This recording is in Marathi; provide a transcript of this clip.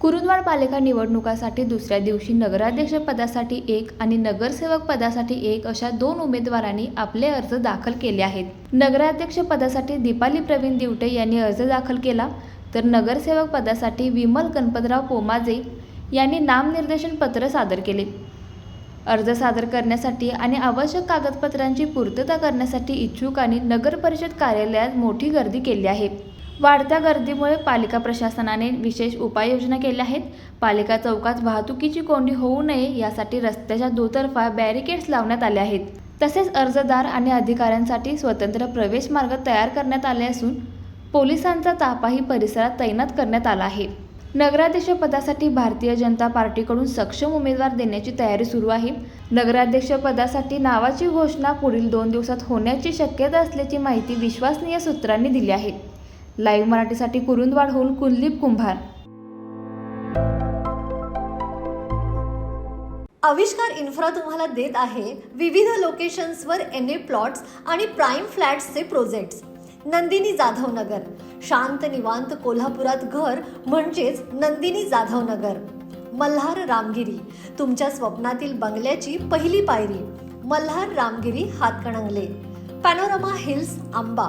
कुरुंदवाड पालिका निवडणुकासाठी दुसऱ्या दिवशी नगराध्यक्ष पदासाठी एक आणि नगरसेवक पदासाठी एक अशा दोन उमेदवारांनी आपले अर्ज दाखल केले आहेत. नगराध्यक्ष पदासाठी दीपाली प्रवीण दिवटे यांनी अर्ज दाखल केला तर नगरसेवक पदासाठी विमल गणपतराव पोमाजे यांनी नामनिर्देशन पत्र सादर केले. अर्ज सादर करण्यासाठी आणि आवश्यक कागदपत्रांची पूर्तता करण्यासाठी इच्छुकांनी नगर परिषद कार्यालयात मोठी गर्दी केली आहे. वाढत्या गर्दीमुळे पालिका प्रशासनाने विशेष उपाययोजना केल्या आहेत. पालिका चौकात वाहतुकीची कोंडी होऊ नये यासाठी रस्त्याच्या दुतर्फा बॅरिकेड्स लावण्यात आले आहेत. तसेच अर्जदार आणि अधिकाऱ्यांसाठी स्वतंत्र प्रवेश मार्ग तयार करण्यात आले असून पोलिसांचा तापाही परिसरात तैनात करण्यात आला आहे. नगराध्यक्षपदासाठी भारतीय जनता पार्टीकडून सक्षम उमेदवार देण्याची तयारी सुरू आहे. नगराध्यक्षपदासाठी नावाची घोषणा पुढील दोन दिवसात होण्याची शक्यता असल्याची माहिती विश्वसनीय सूत्रांनी दिली आहे. लाईव्ह मराठीसाठी कुरुंदवाडहून कुलदीप कुंभार. आविष्कार इन्फ्रा तुम्हाला देत आहे विविध लोकेशन्सवर एन ए प्लॉट्स आणि प्राईम फ्लॅट्सचे प्रोजेक्ट्स. नंदिनी जाधव नगर शांत निवांत कोल्हापुरात घर म्हणजेच नंदिनी जाधव नगर मल्हार रामगिरी. तुमच्या स्वप्नातील बंगल्याची पहिली पायरी. Malhar Ramgiri Hatkanangale. Panorama hills Amba.